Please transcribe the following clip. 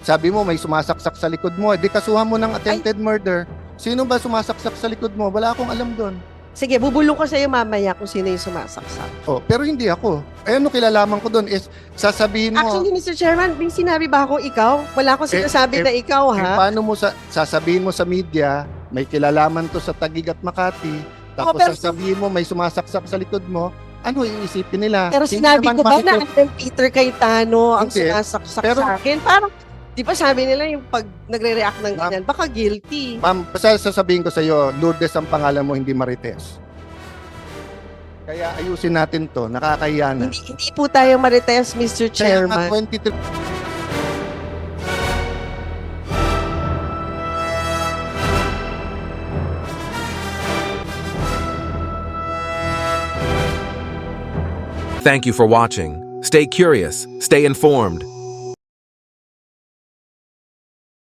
Sabi mo may sumasaksak sa likod mo, eh, di kasuhan mo ng attempted murder. Sino ba sumasaksak sa likod mo? Wala akong alam doon. Sige, bubulong ko sa'yo mamaya kung sino yung sumasaksak. Oh, pero hindi ako. Eh ano kilalaman ko doon is sasabihin mo. Actually, Mr. Chairman, may sinabi ba akong ikaw? Wala akong Eh, sinasabi eh, na ikaw, eh, ha? paano mo sa, sasabihin mo sa media, may kilalaman to sa Tagig at Makati, tapos Oh, pero- sasabihin mo may sumasaksak sa likod mo, ano iisipin nila? Pero Hindi sinabi naman ko ba na makikip- Alan Peter Cayetano ang Hindi. sinasaksak Pero- sa akin? Parang, di ba sabi nila yung pag nagre-react ng ganyan, baka guilty. Ma'am, basta sasabihin ko sa iyo, Lourdes ang pangalan mo, hindi Marites. Kaya ayusin natin to, nakakahiya na. Hindi, hindi po tayo marites, Mr. Kaya nga Chairman. 23 Thank you for watching. Stay curious, stay informed,